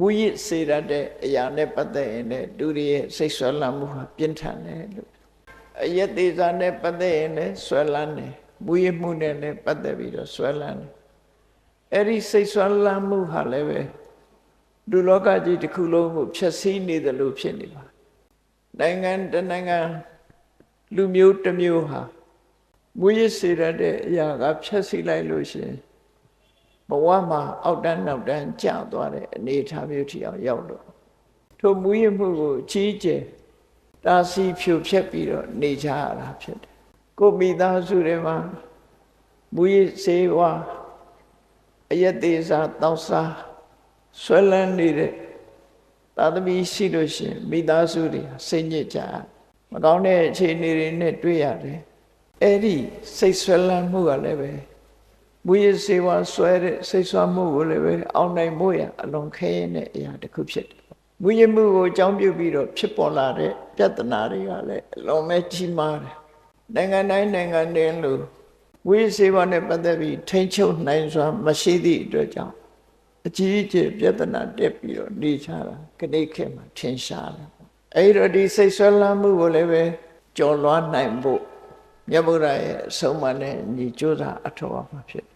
မူရစ်စေရတဲ့အရာနဲ့ပတ်သက်ရင်လည်းလူတွေရဲ့စိတ်ဆွဲလန်းမှုဟာပြင်းထန်တယ်လို့အယက်သေးစားနဲ့ပတ်သက်ရင်လည်းဆွဲလန်းတယ်မူရစ်မှုနဲ့လည်းပတ်သက်ပြီးတော့ဆွဲလန်းတယ်အဲ့ဒီစိတ်ဆွဲလန်းမှုဟာလည်းပဲလူလောကကြီးတစ်ခုလုံးကိုဖျက်ဆီးနေတယ်လို့ဖြစ်နေပါနိုင်ငံတစ်နိုင်ငံလူမျိုးတစ်မျိုးဟာမူရစ်စေရတဲ့အရာကဖျက်ဆီးလိုက်လို့ရှိရင် ဘဝမှာအောက်တန်းနောက်တန်းကျသွားတဲ့အနေအထားမျိုးထိအောင်ရောက်လို့ထိုမူရစ်မှုကိုအကြီးကျယ်တာစီဖြိုဖျက်ပြီးတော့နေကြရတာဖြစ်တယ်ကိုမိသားစုတွေမှာမူရစ်စေဝါအယက်သေးစားတောက်စားဆွဲလန်းနေတဲ့သာသမီရှိလို့ရှိရင်မိသားစုတွေစိတ်ညစ်ကြမကောင်းတဲ့အခြေအနေတွေနဲ့တွေ့ရတယ်အဲ့ဒီစိတ်ဆွဲလန်းမှုကလည်းပဲ မူရစ်စေဝါဆွဲတဲ့စိတ်ဆွမ်းမှုကိုလည်းပဲအောင်နိုင်မှုရအလွန်ခဲရင်တဲ့အရာတစ်ခုဖြစ်တယ်မူရစ်မှုကိုအကြောင်းပြုပြီးတော့ဖြစ်ပေါ်လာတဲ့ပြဿနာတွေကလည်းအလွန်ပဲကြီးမားတယ်နိုင်ငံတိုင်းနိုင်ငံတိုင်းလို့ဝိစေဝါနဲ့ပတ်သက်ပြီးထိမ့်ချုပ်နိုင်စွာမရှိသည့်အတွက်ကြောင့်အကြီးအကျယ်ပြဿနာတက်ပြီးတော့နေချတာခဏိခေတ်မှာထင်ရှားတယ်အဲ့တော့ဒီစိတ်ဆွဲလန်းမှုကိုလည်းပဲကြော်လွှားနိုင်ဖို့မြတ်ဗုဒ္ဓရဲ့အဆုံးအမနဲ့ညီကြိုးစားအထောက်အပံ့ဖြစ်တယ်